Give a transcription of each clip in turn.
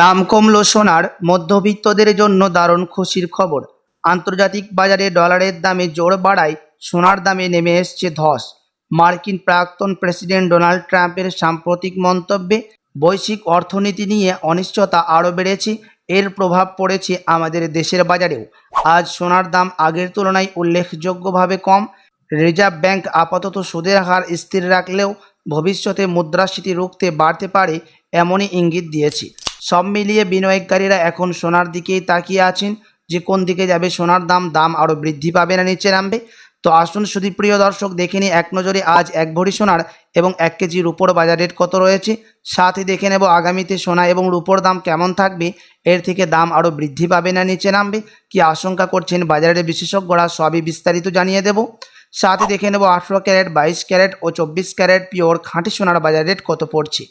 দাম কমল সোনার, মধ্যবিত্তদের জন্য দারুণ খুশির খবর। আন্তর্জাতিক বাজারে ডলারের দামে জোর বাড়ায় সোনার দামে নেমে এসছে ধস। মার্কিন প্রাক্তন প্রেসিডেন্ট ডোনাল্ড ট্রাম্পের সাম্প্রতিক মন্তব্যে, বৈশ্বিক অর্থনীতি নিয়ে অনিশ্চয়তা আরও বেড়েছে, এর প্রভাব পড়েছে আমাদের দেশের বাজারেও। আজ সোনার দাম আগের তুলনায় উল্লেখযোগ্যভাবে কম। রিজার্ভ ব্যাংক আপাতত সুদের হার স্থির রাখলেও ভবিষ্যতে মুদ্রাস্ফীতি রুখতে বাড়তে পারে, এমনই ইঙ্গিত দিয়েছে। সব মিলিয়ে বিনিয়োগকারীরা এখন সোনার দিকেই তাকিয়ে আছেন। যে কোন দিকে যাবে সোনার দাম দাম আরও বৃদ্ধি পাবে না নিচে নামবে? তো আসুন শুধু প্রিয় দর্শক, দেখে নিই এক নজরে আজ এক ভরি সোনার এবং এক কেজি রুপোর বাজার রেট কত রয়েছে। সাথে দেখে নেব আগামীতে সোনা এবং রুপোর দাম কেমন থাকবে। এর থেকে দাম আরও বৃদ্ধি পাবে না নিচে নামবে? কি আশঙ্কা করছেন বাজারের বিশেষজ্ঞরা সবই বিস্তারিত জানিয়ে দেব। সাথে দেখে নেব আঠেরো ক্যারেট, বাইশ ক্যারেট ও চব্বিশ ক্যারেট পিওর খাঁটি সোনার বাজার রেট কত পড়ছে।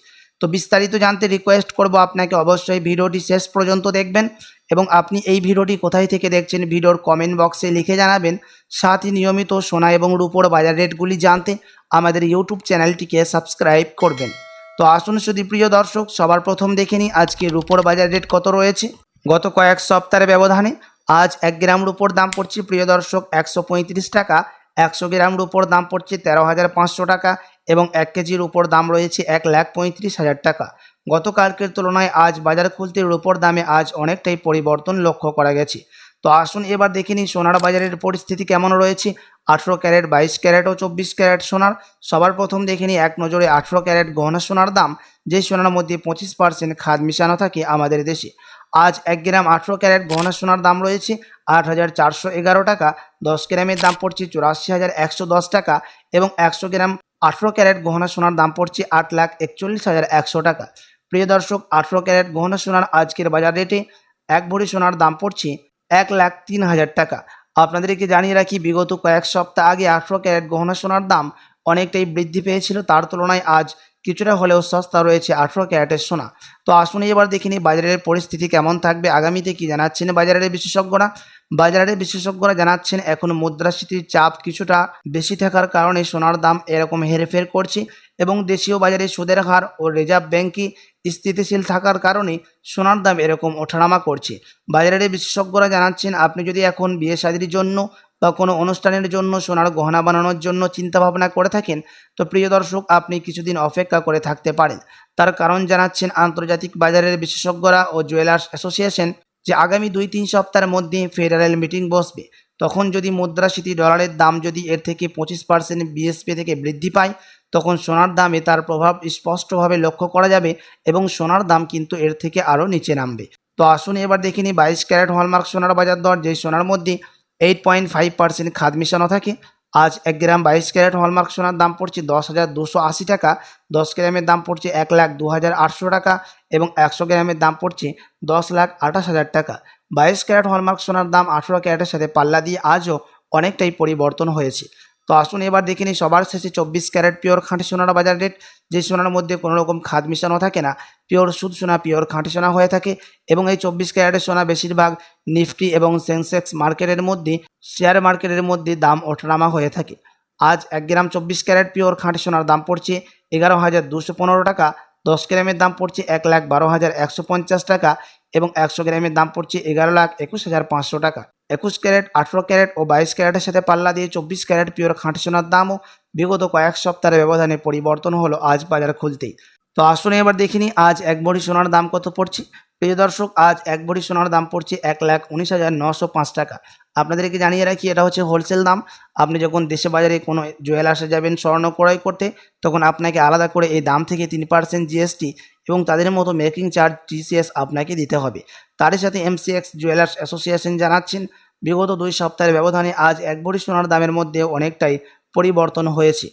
তো বিস্তারিত জানতে রিকোয়েস্ট করব আপনাকে। অবশ্যই ভিডিওটি শেষ পর্যন্ত দেখবেন এবং আপনি এই ভিডিওটি কোথায় থেকে দেখছেন ভিডিওর কমেন্ট বক্সে লিখে জানাবেন। সাথে নিয়মিত সোনা এবং রূপোর বাজার রেটগুলি জানতে আমাদের ইউটিউব চ্যানেলটিকে সাবস্ক্রাইব করবেন। তো আসুন শুধু প্রিয় দর্শক, সবার প্রথম দেখে নিই আজকে রূপোর বাজার রেট কত রয়েছে। গত কয়েক সপ্তাহের ব্যবধানে আজ এক গ্রাম রূপোর দাম পড়ছে প্রিয় দর্শক একশো পঁয়ত্রিশ টাকা। একশো গ্রামের উপর দাম পড়ছে তেরো হাজার পাঁচশো টাকা এবং এক কেজির উপর দাম রয়েছে এক লাখ পঁয়ত্রিশ হাজার টাকা। গতকালকের তুলনায় আজ বাজার খুলতে রূপোর দামে আজ অনেকটাই পরিবর্তন লক্ষ্য করা গেছে। তো আসুন এবার দেখে নিই সোনার বাজারের পরিস্থিতি কেমন রয়েছে। আঠেরো ক্যারেট, বাইশ ক্যারেট ও চব্বিশ ক্যারেট সোনার। সবার প্রথম দেখে নিই এক নজরে আঠেরো ক্যারেট গহনা সোনার দাম যে সোনার মধ্যে পঁচিশ পার্সেন্ট খাদ মিশানো থাকে আমাদের দেশে। আজ এক গ্রাম আঠেরো ক্যারেট গহনা সোনার দাম রয়েছে আট হাজার চারশো এগারো টাকা। দশ গ্রামের দাম পড়ছে চুরাশি হাজার একশো দশ টাকা এবং একশো গ্রাম আঠেরো ক্যারেট গহনা সোনার দাম পড়ছে আট লাখ একচল্লিশ হাজার একশো টাকা। প্রিয় দর্শক, আঠেরো ক্যারেট গহনা সোনার আজকের বাজার রেটে এক ভরি সোনার দাম পড়ছে এক লাখ তিন হাজার টাকা। আপনাদেরকে জানিয়ে রাখি, বিগত কয়েক সপ্তাহ আগে আঠেরো ক্যারেট গহনা সোনার দাম অনেকটাই বৃদ্ধি পেয়েছিল। তার তুলনায় আজ কিছুটা হলেও সস্তা রয়েছে আঠেরো ক্যারেটের সোনা। তো আসুন এবার দেখিনি বাজারের পরিস্থিতি কেমন থাকবে। আগামীতে কি জানাচ্ছেন বাজারের বিশেষজ্ঞরা? বাজারের বিশেষজ্ঞরা জানাচ্ছেন, এখন মুদ্রাস্ফীতির চাপ কিছুটা বেশি থাকার কারণে সোনার দাম এরকম হেরফের করছে এবং দেশীয় বাজারে সুদের হার ও রিজার্ভ ব্যাংকই স্থিতিশীল থাকার কারণে সোনার দাম এরকম ওঠানামা করছে। বাজারের বিশেষজ্ঞরা জানাচ্ছেন, আপনি যদি এখন বিয়ে শাদির জন্য বা কোনো অনুষ্ঠানের জন্য সোনার গহনা বানানোর জন্য চিন্তা ভাবনা করে থাকেন, তো প্রিয় দর্শক, আপনি কিছুদিন অপেক্ষা করে থাকতে পারেন। তার কারণ জানাচ্ছেন আন্তর্জাতিক বাজারের বিশেষজ্ঞরা ও জুয়েলার্স অ্যাসোসিয়েশন যে আগামী দুই তিন সপ্তাহের মধ্যে ফেডারেল মিটিং বসবে। তখন যদি মুদ্রাস্ফীতি ডলারের দাম যদি এর থেকে পঁচিশ পার্সেন্ট বিএসপি থেকে বৃদ্ধি পায়, তখন সোনার দামে তার প্রভাব স্পষ্টভাবে লক্ষ্য করা যাবে এবং সোনার দাম কিন্তু এর থেকে আরও নিচে নামবে। তো আসুন এবার দেখিনি বাইশ ক্যারেট হলমার্ক সোনার বাজার দর, যেই সোনার মধ্যে এইট পয়েন্ট ফাইভ পার্সেন্ট খাদ মিশানো থাকে। আজ এক গ্রাম বাইশ ক্যারেট হলমার্ক সোনার দাম পড়ছে দশ হাজার দুশো আশি টাকা। দশ গ্রামের দাম পড়ছে এক লাখ দু হাজার আটশো টাকা এবং একশো গ্রামের দাম পড়ছে দশ লাখ আঠাশ হাজার টাকা। বাইশ ক্যারেট হলমার্ক সোনার দাম আঠেরো ক্যারেটের সাথে পাল্লা দিয়ে আজও অনেকটাই পরিবর্তন হয়েছে। তো আসুন এবার দেখে নিই সবার শেষে চব্বিশ ক্যারেট পিওর খাঁটি সোনার বাজার রেট। যে সোনার মধ্যে কোনো রকম খাদ মিশানো থাকে না, পিওর সুদ সোনা, পিওর খাঁটি সোনা হয়ে থাকে এবং এই চব্বিশ ক্যারেটের সোনা বেশিরভাগ নিফটি এবং সেন্সেক্স মার্কেটের মধ্যে, শেয়ার মার্কেটের মধ্যে দাম ওঠানামা হয়ে থাকে। আজ এক গ্রাম চব্বিশ ক্যারেট পিওর খাঁটি সোনার দাম পড়ছে এগারো হাজার দুশো পনেরো টাকা, দশ গ্রামের দাম পড়ছে এক লাখ বারো হাজার একশো পঞ্চাশ টাকা এবং একশো গ্রামের দাম পড়ছে এগারো লাখ একুশ হাজার পাঁচশো টাকা। একুশ ক্যারেট, আঠেরো ক্যারেট ও বাইশ ক্যারেটের সাথে পাল্লা দিয়ে চব্বিশ ক্যারেট পিওর খাঁটি সোনার দামও বিগত কয়েক সপ্তাহের ব্যবধানে পরিবর্তন হলো আজ বাজার খুলতেই। তো আসুন এবার দেখিনি আজ এক ভরি সোনার দাম কত পড়ছে? প্রিয় দর্শক, আজ এক ভরি সোনার দাম পড়ছে এক লাখ উনিশ হাজার নশো পাঁচ টাকা। আপনাদেরকে জানিয়ে রাখি, এটা হচ্ছে হোলসেল দাম। আপনি যখন দেশে বাজারে কোনো জুয়েলার্সে যাবেন স্বর্ণ ক্রয় করতে, তখন আপনাকে আলাদা করে এই দাম থেকে তিন পার্সেন্ট জিএসটি এবং তাদের মতো মেকিং চার্জ টিসিএস আপনাকে দিতে হবে। তারই সাথে এমসিএক্স জুয়েলার্স অ্যাসোসিয়েশন জানাচ্ছেন, বিগত দুই সপ্তাহের ব্যবধানে আজ এক ভরি সোনার দামের মধ্যে অনেকটাই পরিবর্তন হয়েছে।